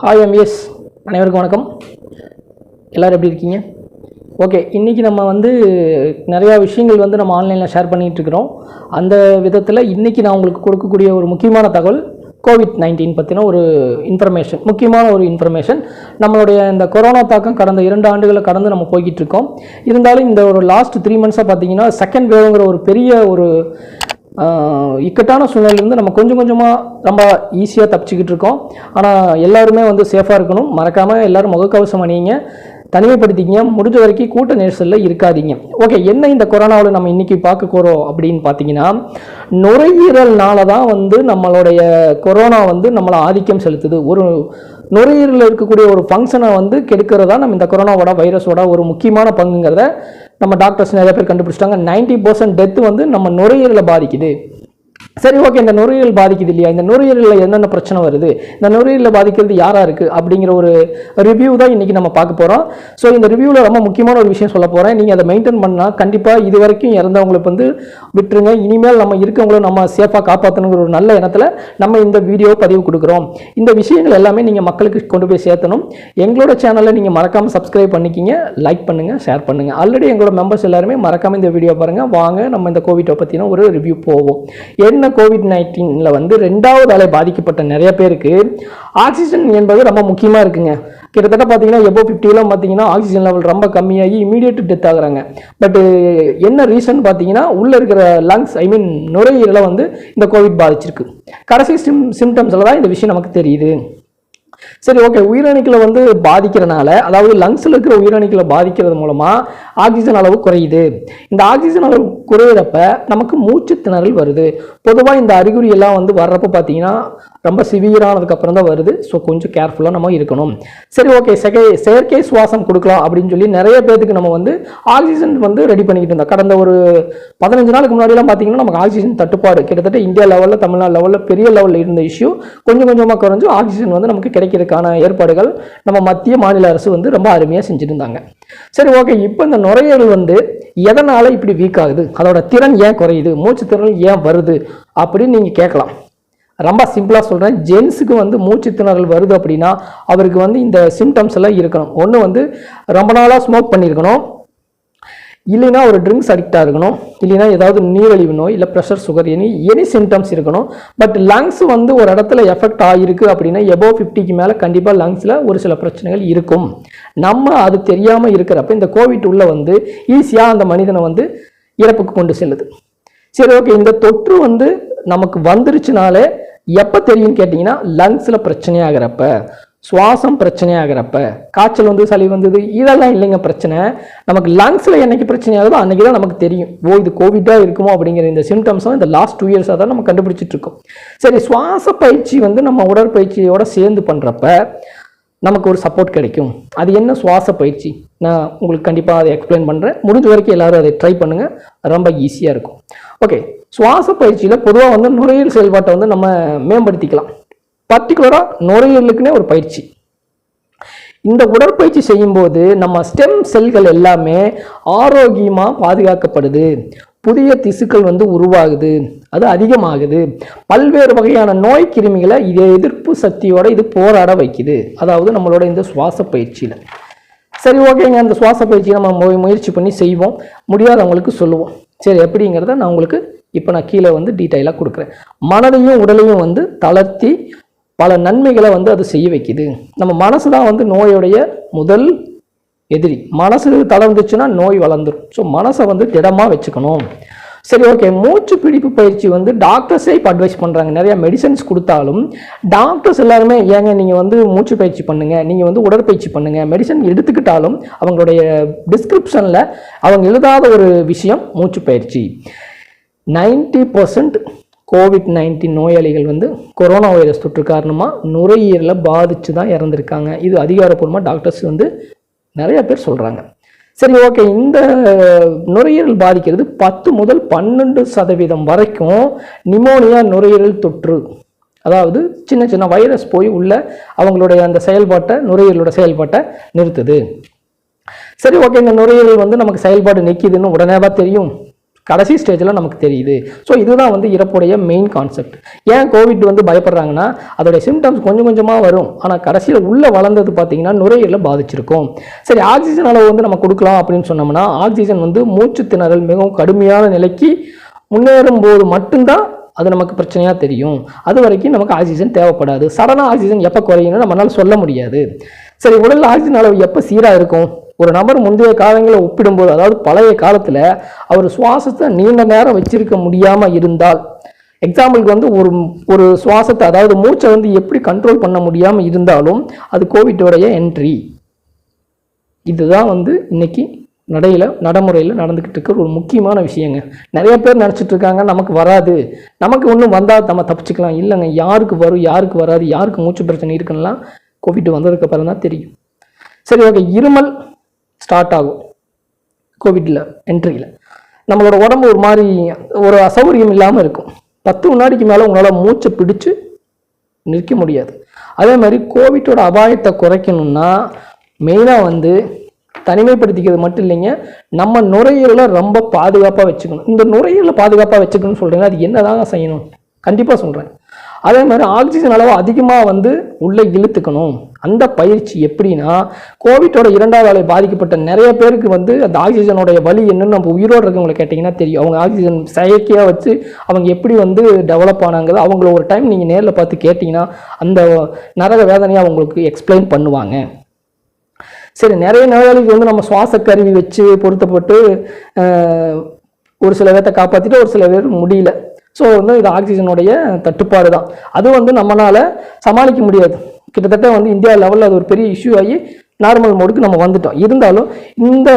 Hi MS அனைவருக்கும் வணக்கம். எல்லோரும் எப்படி இருக்கீங்க? ஓகே இன்றைக்கி நம்ம வந்து நிறையா விஷயங்கள் வந்து நம்ம ஆன்லைனில் ஷேர் பண்ணிகிட்ருக்கிறோம் அந்த விதத்தில் இன்றைக்கி நான் உங்களுக்கு கொடுக்கக்கூடிய ஒரு முக்கியமான தகவல் கோவிட் நைன்டீன் பற்றின ஒரு இன்ஃபர்மேஷன் முக்கியமான ஒரு இன்ஃபர்மேஷன் நம்மளுடைய இந்த கொரோனா தாக்கம் கடந்த இரண்டு ஆண்டுகளை கடந்து நம்ம போய்கிட்டு இருக்கோம். இருந்தாலும் இந்த ஒரு லாஸ்ட் த்ரீ மந்த்ஸாக பார்த்தீங்கன்னா செகண்ட் வேவ்ங்கிற ஒரு பெரிய ஒரு இக்கட்டான சூழ்நிலையிலேருந்து நம்ம கொஞ்சம் கொஞ்சமாக ரொம்ப ஈஸியாக தப்பிச்சுக்கிட்டு இருக்கோம். ஆனால் எல்லாருமே வந்து சேஃபாக இருக்கணும். மறக்காமல் எல்லோரும் முகக்கவசம் அணியுங்க. தனிமைப்படுத்திக்கிங்க. முடிஞ்ச வரைக்கும் கூட்ட நெரிசலில் இருக்காதீங்க. ஓகே என்ன இந்த கொரோனாவில் நம்ம இன்றைக்கி பார்க்க போகிறோம் அப்படின்னு பார்த்தீங்கன்னா நுரையீரல்னால தான் வந்து நம்மளுடைய கொரோனா வந்து நம்மளை ஆதிக்கம் செலுத்துது. ஒரு நுரையீரலில் இருக்கக்கூடிய ஒரு ஃபங்க்ஷனை வந்து கெடுக்கிறதா நம்ம இந்த கொரோனாவோட வைரஸோட ஒரு முக்கியமான பங்குங்கிறத நம்ம டாக்டர்ஸ் நிறைய பேர் கண்டுபிடிச்சிட்டாங்க. நைன்டி பர்சன்ட் டெத்து வந்து நம்ம நுரையீரலை பாதிக்குது. சரி ஓகே இந்த நுரையீரல் பாதிக்குது இல்லையா? இந்த நுரையீரலில் என்னென்ன பிரச்சனை வருது? இந்த நுரையீரலில் பாதிக்கிறது யாராக இருக்குது அப்படிங்கிற ஒரு ரிவ்யூ தான் இன்றைக்கி நம்ம பார்க்க போகிறோம் ஸோ இந்த ரிவ்யூவில் ரொம்ப முக்கியமான ஒரு விஷயம் சொல்ல போகிறேன் நீங்கள் அதை மெயின்டைன் பண்ணால் கண்டிப்பாக இது வரைக்கும் இறந்தவங்களுக்கு வந்து விட்டுருங்க. இனிமேல் நம்ம இருக்கவங்கள நம்ம சேஃபாக காப்பாற்றணுங்கிற ஒரு நல்ல எண்ணத்தில் நம்ம இந்த வீடியோ பதிவு கொடுக்குறோம். இந்த விஷயங்கள் எல்லாமே நீங்கள் மக்களுக்கு கொண்டு போய் சேர்த்தணும். எங்களோட சேனலை நீங்கள் மறக்காமல் சப்ஸ்கிரைப் பண்ணிக்கிங்க. லைக் பண்ணுங்கள் ஷேர் பண்ணுங்கள் ஆல்ரெடி எங்களோட மெம்பர்ஸ் எல்லாருமே மறக்காமல் இந்த வீடியோ பாருங்கள் வாங்க நம்ம இந்த கோவிட்டை பற்றின ஒரு ரிவ்யூ போவோம். என்ன கோவிட் நைன்டீனில் வந்து ரெண்டாவது அலை பாதிக்கப்பட்ட நிறைய பேருக்கு ஆக்சிஜன் என்பது ரொம்ப முக்கியமாக இருக்குங்க. கிட்டத்தட்ட பார்த்தீங்கன்னா எபோ ஃபிஃப்டிலாம் பார்த்தீங்கன்னா ஆக்சிஜன் லெவல் ரொம்ப கம்மியாகி இமீடியட் டெத் ஆகுறாங்க. பட் என்ன ரீசன் பார்த்தீங்கன்னா உள்ளே இருக்கிற லங்ஸ் ஐ மீன் நுரையீரலை வந்து இந்த கோவிட் பாதிச்சிருக்கு. கடைசி சிம் சிம்டம்ஸில் தான் இந்த விஷயம் நமக்கு தெரியுது. சரி ஓகே உயிரணுக்களை வந்து பாதிக்கிறனால அதாவது லங்ஸில் இருக்கிற உயிரணுக்களை பாதிக்கிறது மூலமாக ஆக்சிஜன் அளவு குறையுது. இந்த ஆக்சிஜன் அளவு குறையிறப்ப நமக்கு மூச்சு திணறல் வருது. பொதுவாக இந்த அறிகுறி எல்லாம் வந்து வர்றப்போ பார்த்தீங்கன்னா ரொம்ப சிவியரானதுக்கப்புறம் தான் வருது. ஸோ கொஞ்சம் கேர்ஃபுல்லாக நம்ம இருக்கணும். சரி ஓகே செகை செயற்கை சுவாசம் கொடுக்கலாம் அப்படின்னு சொல்லி நிறைய பேத்துக்கு நம்ம வந்து ஆக்சிஜன் வந்து ரெடி பண்ணிக்கிட்டு இருந்தோம். கடந்த ஒரு பதினஞ்சு நாளுக்கு முன்னாடிலாம் பார்த்தீங்கன்னா நமக்கு ஆக்சிஜன் தட்டுப்பாடு. கிட்டத்தட்ட இந்தியா லெவலில் தமிழ்நாடு லெவலில் பெரிய லெவலில் இருந்த இஷ்யூ கொஞ்சம் கொஞ்சமாக குறைஞ்சு ஆக்சிஜன் வந்து நமக்கு கிடைக்கிறதுக்கான ஏற்பாடுகள் நம்ம மத்திய மாநில அரசு வந்து ரொம்ப அருமையாக செஞ்சுட்டு இருந்தாங்க சரி ஓகே இப்போ இந்த நுரையீரல் வந்து எதனால் இப்படி வீக் ஆகுது? அதோட திறன் ஏன் குறையுது? மூச்சு திறன் ஏன் வருது? அப்படின்னு நீங்கள் கேட்கலாம். ரொம்ப சிம்பிளாக சொல்கிறேன் ஜென்ஸுக்கு வந்து மூச்சு திணறல் வருது அப்படின்னா அவருக்கு வந்து இந்த சிம்டம்ஸ் எல்லாம் இருக்கணும். ஒன்று வந்து ரொம்ப நாளாக ஸ்மோக் பண்ணியிருக்கணும். இல்லைன்னா ஒரு ட்ரிங்க்ஸ் அடிக்டாக இருக்கணும். இல்லைன்னா ஏதாவது நீரழிவு நோய் இல்லை pressure sugar any any symptoms இருக்கணும். பட் லங்ஸ் வந்து ஒரு இடத்துல எஃபெக்ட் ஆகிருக்கு அப்படின்னா எபோ ஃபிஃப்டிக்கு மேலே கண்டிப்பாக லங்ஸில் ஒரு சில பிரச்சனைகள் இருக்கும். நம்ம அது தெரியாமல் இருக்கிறப்ப இந்த கோவிட் உள்ளே வந்து ஈஸியாக அந்த மனிதனை வந்து இறப்புக்கு கொண்டு செல்லுது. சரி ஓகே இந்த தொற்று வந்து நமக்கு வந்துருச்சுனாலே எப்போ தெரியும்னு கேட்டிங்கன்னா லங்ஸில் பிரச்சனையாகிறப்ப சுவாசம் பிரச்சனையாகிறப்ப காய்ச்சல் வந்து சளி வந்தது இதெல்லாம் இல்லைங்க பிரச்சனை. நமக்கு லங்ஸில் என்னைக்கு பிரச்சனையாகுதோ அன்றைக்கி தான் நமக்கு தெரியும். ஓ இது கோவிட்டாக இருக்குமோ அப்படிங்கிற இந்த சிம்டம்ஸும் இந்த லாஸ்ட் டூ இயர்ஸாக தான் நம்ம கண்டுபிடிச்சிட்டு இருக்கோம். சரி சுவாச பயிற்சி வந்து நம்ம உடற்பயிற்சியோட சேர்ந்து பண்ணுறப்ப நமக்கு ஒரு சப்போர்ட் கிடைக்கும். அது என்ன சுவாச பயிற்சி? நான் உங்களுக்கு கண்டிப்பாக அதை எக்ஸ்பிளைன் பண்ணுறேன் முடிஞ்ச வரைக்கும் எல்லோரும் அதை ட்ரை பண்ணுங்கள் ரொம்ப ஈஸியாக இருக்கும். ஓகே சுவாச பயிற்சியில் பொதுவாக வந்து நுரையீரல் செயல்பாட்டை வந்து நம்ம மேம்படுத்திக்கலாம். பர்டிகுலராக நுரையீரலுக்குனே ஒரு பயிற்சி. இந்த உடற்பயிற்சி செய்யும்போது நம்ம ஸ்டெம் செல்கள் எல்லாமே ஆரோக்கியமாக பாதுகாக்கப்படுது. புதிய திசுக்கள் வந்து உருவாகுது. அது அதிகமாகுது. பல்வேறு வகையான நோய் கிருமிகளை இதை எதிர்ப்பு சக்தியோட இது போராட வைக்குது. அதாவது நம்மளோட இந்த சுவாச பயிற்சியில். சரி ஓகேங்க. அந்த சுவாச பயிற்சியை நம்ம முயற்சி பண்ணி செய்வோம். முடியாதவங்களுக்கு சொல்லுவோம். சரி எப்படிங்கிறத நான் உங்களுக்கு இப்போ நான் கீழே வந்து டீட்டெயிலாக கொடுக்குறேன். மனதையும் உடலையும் வந்து தளர்த்தி பல நன்மைகளை வந்து அது செய்ய வைக்குது. நம்ம மனசு தான் வந்து நோயுடைய முதல் எதிரி. மனசு தளர்ந்துச்சுன்னா நோய் வளர்ந்துரும். ஸோ மனசை வந்து திடமாக வச்சுக்கணும். சரி ஓகே மூச்சு பிடிப்பு பயிற்சி வந்து டாக்டர்ஸே இப்போ அட்வைஸ் பண்ணுறாங்க நிறையா மெடிசன்ஸ் கொடுத்தாலும் டாக்டர்ஸ் எல்லாருமே ஏங்க நீங்கள் வந்து மூச்சு பயிற்சி பண்ணுங்கள் நீங்கள் வந்து உடற்பயிற்சி பண்ணுங்கள் மெடிசன் எடுத்துக்கிட்டாலும் அவங்களுடைய டிஸ்கிரிப்ஷனில் அவங்க எழுதாத ஒரு விஷயம் மூச்சு பயிற்சி. நைன்டி பர்சன்ட் கோவிட் நைன்டீன் நோயாளிகள் வந்து கொரோனா வைரஸ் தொற்று காரணமாக நுரையீரலை பாதித்து தான் இறந்துருக்காங்க. இது அதிகாரப்பூர்வமாக டாக்டர்ஸ் வந்து நிறைய பேர் சொல்கிறாங்க சரி ஓகே. இந்த நுரையீரல் பாதிக்கிறது பத்து முதல் பன்னெண்டு சதவீதம் வரைக்கும் நிமோனியா நுரையீரல் தொற்று. அதாவது சின்ன சின்ன வைரஸ் போய் உள்ள அவங்களுடைய அந்த செயல்பாட்டை நுரையீரலோட செயல்பாட்டை நிறுத்துது. சரி ஓகே. இந்த நுரையீரல் வந்து நமக்கு செயல்பாடு நிற்கிதுன்னு உடனேவா தெரியும். கடைசி ஸ்டேஜில் நமக்கு தெரியுது. ஸோ இதுதான் வந்து இறப்புடைய மெயின் கான்செப்ட் ஏன் கோவிட் வந்து பயப்படுறாங்கன்னா அதோடைய சிம்டம்ஸ் கொஞ்சம் கொஞ்சமாக வரும். ஆனால் கடைசியில் உள்ளே வளர்ந்தது பார்த்தீங்கன்னா நுரையீரலில் பாதிச்சிருக்கும். சரி ஆக்சிஜன் அளவு வந்து நம்ம கொடுக்கலாம் அப்படின்னு சொன்னோம்னா ஆக்சிஜன் வந்து மூச்சு திணறல் மிகவும் கடுமையான நிலைக்கு முன்னேறும் போது மட்டும்தான் அது நமக்கு பிரச்சனையாக தெரியும். அது வரைக்கும் நமக்கு ஆக்சிஜன் தேவைப்படாது. சடனாக ஆக்சிஜன் எப்போ குறையும்னு நம்மளால் சொல்ல முடியாது. சரி உடலில் ஆக்சிஜன் அளவு எப்போ சீராக இருக்கும்? ஒரு நபர் முந்தைய காலங்களை ஒப்பிடும்போது அதாவது பழைய காலத்தில் அவர் சுவாசத்தை நீண்ட நேரம் வச்சிருக்க முடியாமல் இருந்தால் எக்ஸாம்பிளுக்கு வந்து ஒரு ஒரு சுவாசத்தை அதாவது மூச்சை வந்து எப்படி கண்ட்ரோல் பண்ண முடியாமல் இருந்தாலும் அது கோவிட்டோடைய என்ட்ரி இதுதான் வந்து இன்னைக்கு நடையில் நடைமுறையில் நடந்துக்கிட்டு இருக்கிற ஒரு முக்கியமான விஷயங்க. நிறைய பேர் நினச்சிட்டு இருக்காங்க நமக்கு வராது. நமக்கு ஒன்றும் வந்தால் நம்ம தப்பிச்சுக்கலாம். இல்லைங்க யாருக்கு வரும் யாருக்கு வராது யாருக்கு மூச்சு பிரச்சனை இருக்குன்னா கோவிட் வந்ததுக்கப்புறம் தான் தெரியும். சரி ஓகே இருமல் ஸ்டார்ட் ஆகும். கோவிட்டில் என்ட்ரியில் நம்மளோட உடம்பு ஒரு மாதிரி ஒரு அசௌகரியம் இல்லாமல் இருக்கும். பத்து வினாடிக்கு மேலே உங்களால் மூச்சை பிடிச்சு நிற்க முடியாது. அதே மாதிரி கோவிட்டோட அபாயத்தை குறைக்கணும்னா மெயினாக வந்து தனிமைப்படுத்திக்கிறது மட்டும் இல்லைங்க நம்ம நுரையீரலை ரொம்ப பாதுகாப்பாக வச்சுக்கணும். இந்த நுரையீரலை பாதுகாப்பாக வச்சுக்கணும்னு சொல்கிறீங்க அது என்னதாங்க செய்யணும்? கண்டிப்பாக சொல்கிறேன் அதே மாதிரி ஆக்சிஜன் அளவு அதிகமாக வந்து உள்ளே இழுத்துக்கணும். அந்த பயிற்சி எப்படின்னா கோவிட்டோட இரண்டாவது அலை பாதிக்கப்பட்ட நிறைய பேருக்கு வந்து அந்த ஆக்சிஜனோடைய வலி என்னன்னு நம்ம உயிரோடு இருக்கவங்களை கேட்டிங்கன்னா தெரியும். அவங்க ஆக்சிஜன் செயற்கையாக வச்சு அவங்க எப்படி வந்து டெவலப் ஆனாங்கிறது அவங்கள ஒரு டைம் நீங்கள் நேரில் பார்த்து கேட்டிங்கன்னா அந்த நரக வேதனையை அவங்களுக்கு எக்ஸ்பிளைன் பண்ணுவாங்க. சரி நிறைய நோயாளிக்கு வந்து நம்ம சுவாச கருவி வச்சு பொருத்தப்பட்டு ஒரு சில பேர்த்த காப்பாற்றிட்டு ஒரு சில பேர் முடியல. ஸோ வந்து இது ஆக்சிஜனுடைய தட்டுப்பாடு தான் அது வந்து நம்மளால் சமாளிக்க முடியாது. கிட்டத்தட்ட வந்து இந்தியா லெவலில் அது ஒரு பெரிய இஷ்யூ ஆகி நார்மல் மோடுக்கு நம்ம வந்துட்டோம். இருந்தாலும் இந்த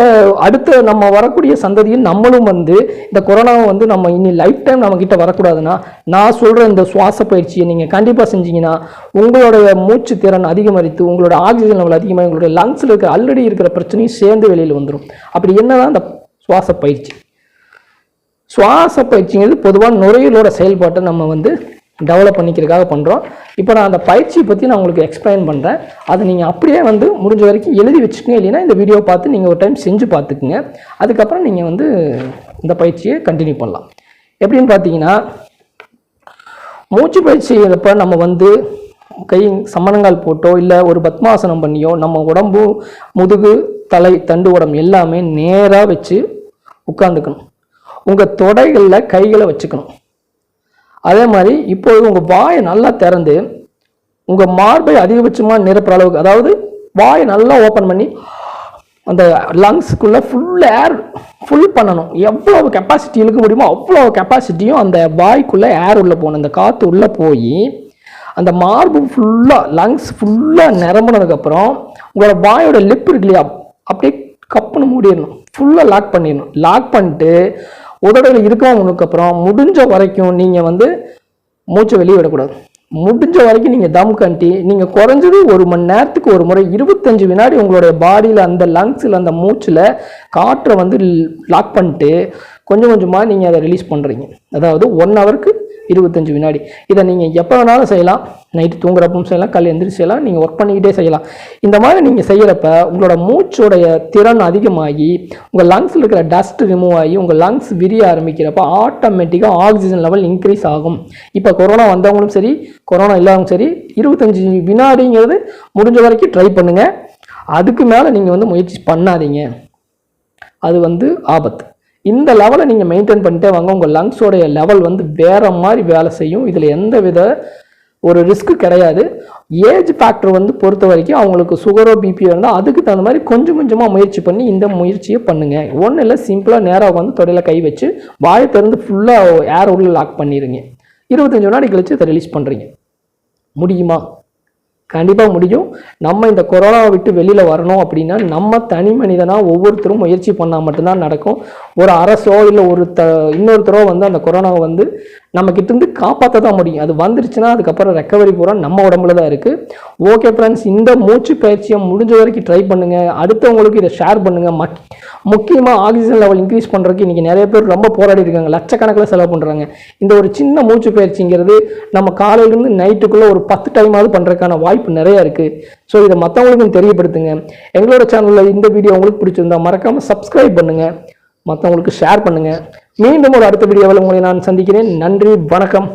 அடுத்த நம்ம வரக்கூடிய சந்ததியில் நம்மளும் வந்து இந்த கொரோனாவை வந்து நம்ம இனி லைஃப் டைம் நம்மக்கிட்ட வரக்கூடாதுன்னா நான் சொல்கிற இந்த சுவாச பயிற்சியை நீங்கள் கண்டிப்பாக செஞ்சீங்கன்னா உங்களுடைய மூச்சு திறன் அதிகமரித்து உங்களோட ஆக்சிஜன் லெவல் அதிகமாக உங்களுடைய லங்ஸில் இருக்கிற ஆல்ரெடி இருக்கிற பிரச்சனையும் சேர்ந்து வெளியில் வந்துடும் அப்படி என்னதான் இந்த சுவாச பயிற்சி. சுவாச பயிற்சிங்கிறது பொதுவாக நுரையீரலோட செயல்பாட்டை நம்ம வந்து டெவலப் பண்ணிக்கிறதுக்காக பண்ணுறோம் இப்போ நான் அந்த பயிற்சியை பற்றி நான் உங்களுக்கு எக்ஸ்பிளைன் பண்ணுறேன் அதை நீங்கள் அப்படியே வந்து முடிஞ்ச வரைக்கும் எழுதி வச்சுக்கோங்க. இல்லைன்னா இந்த வீடியோ பார்த்து நீங்கள் ஒரு டைம் செஞ்சு பார்த்துக்குங்க. அதுக்கப்புறம் நீங்கள் வந்து இந்த பயிற்சியை கண்டினியூ பண்ணலாம். எப்படின்னு பார்த்தீங்கன்னா மூச்சு பயிற்சி செய்கிறப்ப நம்ம வந்து கை சம்மணங்கால் போட்டோ இல்லை ஒரு பத்மாசனம் பண்ணியோ நம்ம உடம்பு முதுகு தலை தண்டு உடம்பு எல்லாமே நேராக வச்சு உட்காந்துக்கணும் உங்கள் தொடைகளில் கைகளை வச்சுக்கணும். அதே மாதிரி இப்போது உங்கள் வாயை நல்லா திறந்து உங்கள் மார்பை அதிகபட்சமாக நிரப்புற அளவுக்கு அதாவது வாயை நல்லா ஓப்பன் பண்ணி அந்த லங்ஸுக்குள்ளே ஃபுல் ஏர் ஃபுல் பண்ணணும். எவ்வளோ கெப்பாசிட்டி இழுக்க முடியுமோ அவ்வளோ கெப்பாசிட்டியும் அந்த வாய்க்குள்ளே ஏர் உள்ளே போகணும். அந்த காற்று உள்ளே போய் அந்த மார்பு ஃபுல்லாக லங்ஸ் ஃபுல்லாக நிரம்பினதுக்கப்புறம் உங்களோட வாயோட லிப் இருக்கு இல்லையா? அப்படியே கப்புன்னு மூடிடணும். ஃபுல்லாக லாக் பண்ணிடணும். லாக் பண்ணிட்டு உதடுகள் இருக்கவங்களுக்கு அப்புறம் முடிஞ்ச வரைக்கும் நீங்கள் வந்து மூச்சை வெளியே விடக்கூடாது. முடிஞ்ச வரைக்கும் நீங்கள் தம் கண்டி நீங்கள் குறைஞ்சது ஒரு மணி நேரத்துக்கு ஒரு முறை இருபத்தஞ்சு வினாடி உங்களுடைய பாடியில் அந்த லங்ஸில் அந்த மூச்சில் காற்றை வந்து லாக் பண்ணிட்டு கொஞ்சம் கொஞ்சமாக நீங்கள் அதை ரிலீஸ் பண்ணுறீங்க அதாவது ஒன் ஹவருக்கு இருபத்தஞ்சு வினாடி. இதை நீங்கள் எப்போ வேணாலும் செய்யலாம். நைட்டு தூங்குறப்பவும் செய்யலாம். கல் எந்திரிச்சு செய்யலாம். நீங்கள் ஒர்க் பண்ணிக்கிட்டே செய்யலாம். இந்த மாதிரி நீங்கள் செய்கிறப்ப உங்களோட மூச்சோடைய திறன் அதிகமாகி உங்கள் லங்ஸில் இருக்கிற டஸ்ட் ரிமூவ் ஆகி உங்கள் லங்ஸ் விரிய ஆரம்பிக்கிறப்ப ஆட்டோமேட்டிக்காக ஆக்சிஜன் லெவல் இன்க்ரீஸ் ஆகும். இப்போ கொரோனா வந்தவங்களும் சரி கொரோனா இல்லாதவங்களும் சரி இருபத்தஞ்சி வினாடிங்கிறது முடிஞ்ச வரைக்கும் ட்ரை பண்ணுங்கள் அதுக்கு மேலே நீங்கள் வந்து முயற்சி பண்ணாதீங்க. அது வந்து ஆபத்து. இந்த லெவலை நீங்கள் மெயின்டைன் பண்ணிட்டே வாங்க. உங்கள் லங்ஸோடைய லெவல் வந்து வேறு மாதிரி வேலை செய்யும். இதில் எந்த வித ஒரு ரிஸ்க் கிடையாது. ஏஜ் ஃபேக்டர் வந்து பொறுத்த வரைக்கும் அவங்களுக்கு சுகரோ பிபியோ இருந்தால் அதுக்கு தகுந்த மாதிரி கொஞ்சம் கொஞ்சமாக முயற்சி பண்ணி இந்த முயற்சியை பண்ணுங்கள் ஒன்றும் இல்லை சிம்பிளாக நேராக வந்து தொடையில் கை வச்சு வாயை திறந்து ஃபுல்லாக ஏர் உள்ள லாக் பண்ணிடுங்க இருபத்தஞ்சு வினாடி கழிச்சு அதை ரிலீஸ் பண்ணுறீங்க முடியுமா? கண்டிப்பாக முடியும். நம்ம இந்த கொரோனாவை விட்டு வெளியில் வரணும் அப்படின்னா நம்ம தனி மனிதனாக ஒவ்வொருத்தரும் முயற்சி பண்ணால் மட்டும்தான் நடக்கும். ஒரு அரசோ இல்லை ஒரு த இன்னொருத்தரோ வந்து அந்த கொரோனாவை வந்து நம்மக்கிட்ட இருந்து காப்பாற்ற தான் முடியும். அது வந்துருச்சுன்னா அதுக்கப்புறம் ரெக்கவரி பூரா நம்ம உடம்புல தான் இருக்குது ஓகே ஃப்ரெண்ட்ஸ் இந்த மூச்சு பயிற்சியை முடிஞ்ச வரைக்கும் ட்ரை பண்ணுங்கள் அடுத்தவங்களுக்கு இதை ஷேர் பண்ணுங்கள் மக் முக்கியமாக ஆக்சிஜன் லெவல் இன்க்ரீஸ் பண்ணுறதுக்கு இன்றைக்கி நிறைய பேர் ரொம்ப போராடி இருக்காங்க. லட்சக்கணக்கில் செலவு பண்ணுறாங்க இந்த ஒரு சின்ன மூச்சு பயிற்சிங்கிறது நம்ம காலையிலேருந்து நைட்டுக்குள்ளே ஒரு பத்து டைமாவது பண்ணுறதுக்கான வாய்ப்பு நிறையா இருக்குது ஸோ இதை மற்றவங்களுக்கும் தெரியப்படுத்துங்க. எங்களோட சேனலில் இந்த வீடியோ உங்களுக்கு பிடிச்சிருந்தா மறக்காமல் சப்ஸ்கிரைப் பண்ணுங்கள் மற்றவங்களுக்கு ஷேர் பண்ணுங்கள் மீண்டும் ஒரு அடுத்த வீடியோவில் உங்களை நான் சந்திக்கிறேன். நன்றி வணக்கம்.